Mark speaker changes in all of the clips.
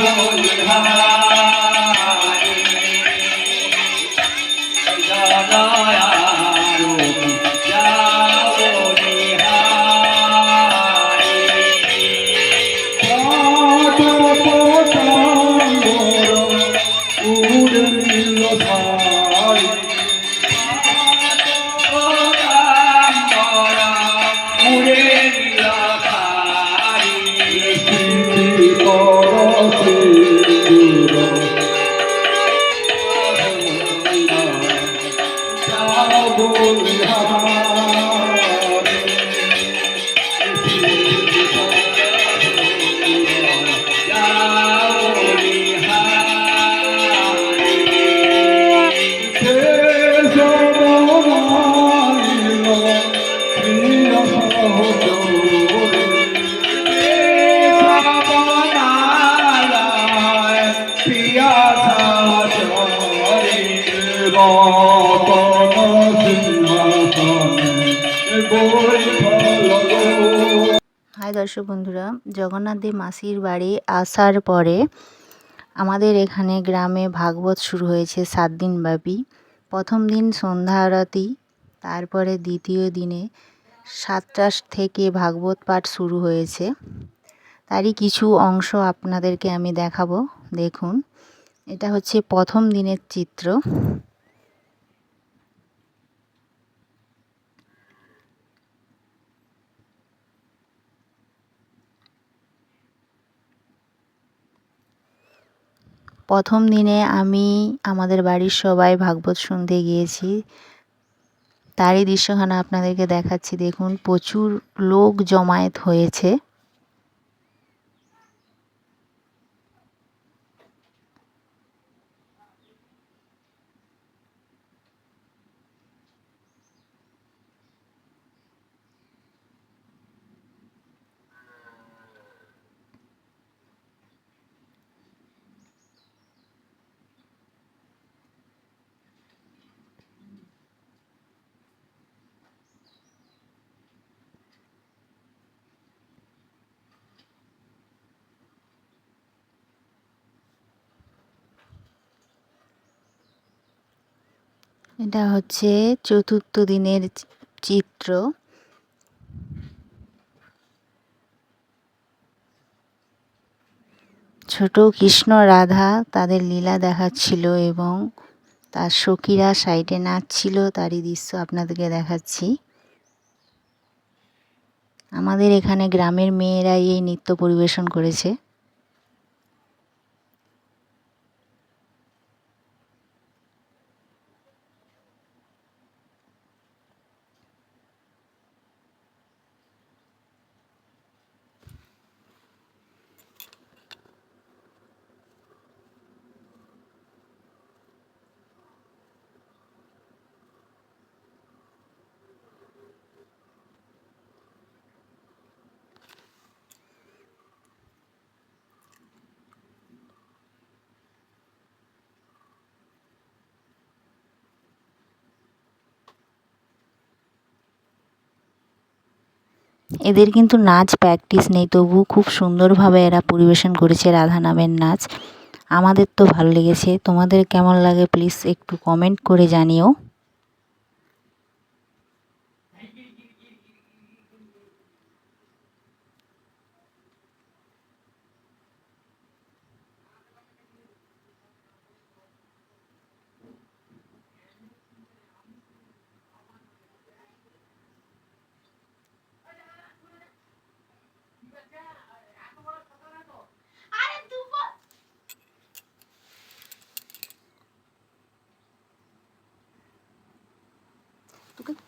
Speaker 1: Hallelujah. যাও বলিহারে
Speaker 2: high দর্শক বন্ধুরা, জগন্নাথ দেব মাসির বাড়ি আসার পরে আমাদের এখানে গ্রামে ভাগবত শুরু হয়েছে সাত দিন ব্যাপী। প্রথম দিন সন্ধ্যা আরতি, তারপরে দ্বিতীয় দিনে সাতটা থেকে ভাগবত পাঠ শুরু হয়েছে। তারই কিছু অংশ আপনাদেরকে আমি দেখাবো, দেখুন। এটা হচ্ছে প্রথম দিনের চিত্র। প্রথম দিনে আমি আমাদের বাড়ির সবাই ভাগবত শুনতে গিয়েছি। তারই দৃশ্যখানা আপনাদেরকে দেখাচ্ছি। দেখুন, প্রচুর লোক জমায়েত হয়েছে। এটা হচ্ছে চতুর্থ দিনের চিত্র। ছোট কৃষ্ণ রাধা তাদের লীলা দেখাচ্ছিল এবং তার সখীরা সাইডে নাচছিল, তারই দৃশ্য আপনাদেরকে দেখাচ্ছি। আমাদের এখানে গ্রামের মেয়েরাই এই নৃত্য পরিবেশন করেছে। এদের কিন্তু নাচ প্র্যাকটিস নেই তবু খুব সুন্দরভাবে এরা পরিবেশন করেছে রাধা নামের নাচ। আমাদের তো ভালো লেগেছে। তোমাদের কেমন লাগে প্লিজ একটু কমেন্ট করে জানিও। 끝.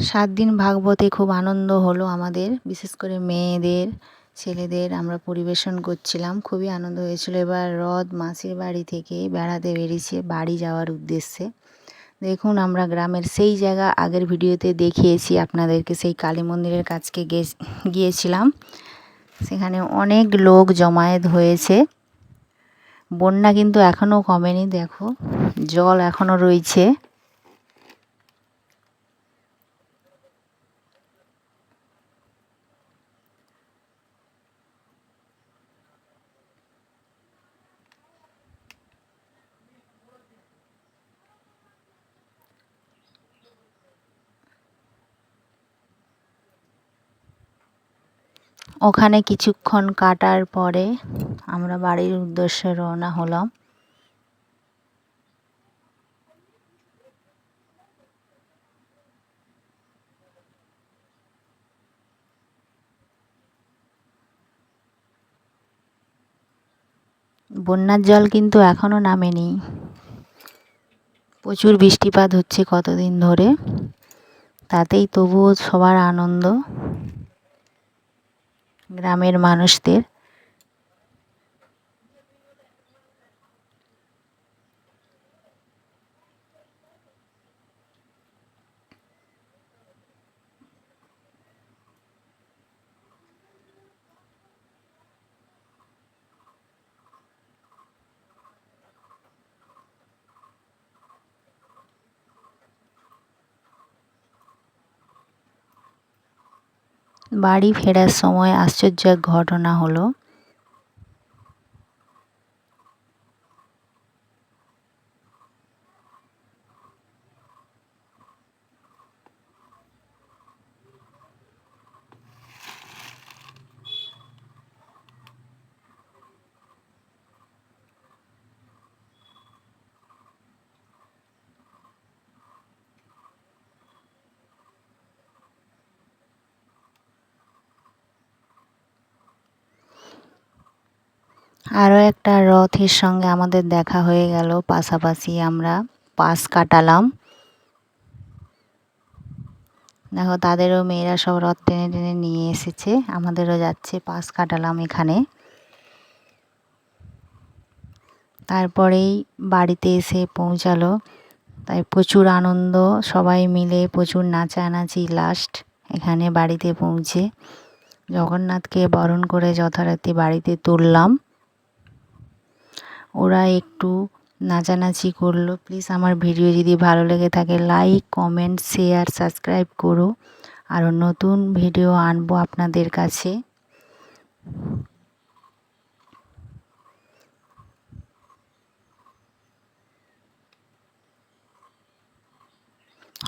Speaker 2: সাত দিন ভাগবতে খুব আনন্দ হলো আমাদের, বিশেষ করে মেয়েদের, ছেলেদের আমরা পরিবেশন করছিলাম। খুবই আনন্দ হয়েছিল। এবার রথ মাসির বাড়ি থেকে বেড়াতে বেরিয়েছে বাড়ি যাওয়ার উদ্দেশ্যে। দেখুন, আমরা গ্রামের সেই জায়গা আগের ভিডিওতে দেখিয়েছি। আপনাদেরকে সেই কালী মন্দিরের কাছকে গিয়েছিলাম। সেখানে অনেক লোক জমায়েত হয়েছে। বন্যা কিন্তু এখনও কমেনি, দেখো। জল এখনও রয়েছে। ওখানে কিছুক্ষণ কাটার পরে আমরা বাড়ির উদ্দেশ্যে রওনা হলাম। বন্যার জল কিন্তু এখনও নামেনি। প্রচুর বৃষ্টিপাত হচ্ছে কতদিন ধরে। তাতেই তবুও সবার আনন্দ। গ্রামের মানুষদের বাড়ি ফেরার সময় আশ্চর্য এক ঘটনা হলো আরও একটা রথের সঙ্গে আমাদের দেখা হয়ে গেল, পাশাপাশি আমরা পাশ কাটালাম। দেখো, তাদেরও মেয়েরা সব রথ টেনে টেনে নিয়ে এসেছে, আমাদেরও যাচ্ছে, পাশ কাটালাম এখানে। তারপরেই বাড়িতে এসে পৌঁছালো। তাই প্রচুর আনন্দ, সবাই মিলে প্রচুর নাচানাচি লাস্ট এখানে বাড়িতে পৌঁছে। জগন্নাথকে বরণ করে যথারীতি বাড়িতে তুললাম। ওরা একটু নাচানাচি করল। প্লিজ আমার ভিডিও যদি ভালো লেগে থাকে লাইক কমেন্ট শেয়ার সাবস্ক্রাইব করো। আরও নতুন ভিডিও আনব আপনাদের কাছে।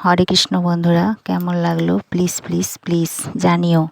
Speaker 2: হরে কৃষ্ণ বন্ধুরা, কেমন লাগল? প্লিজ প্লিজ প্লিজ জানিও।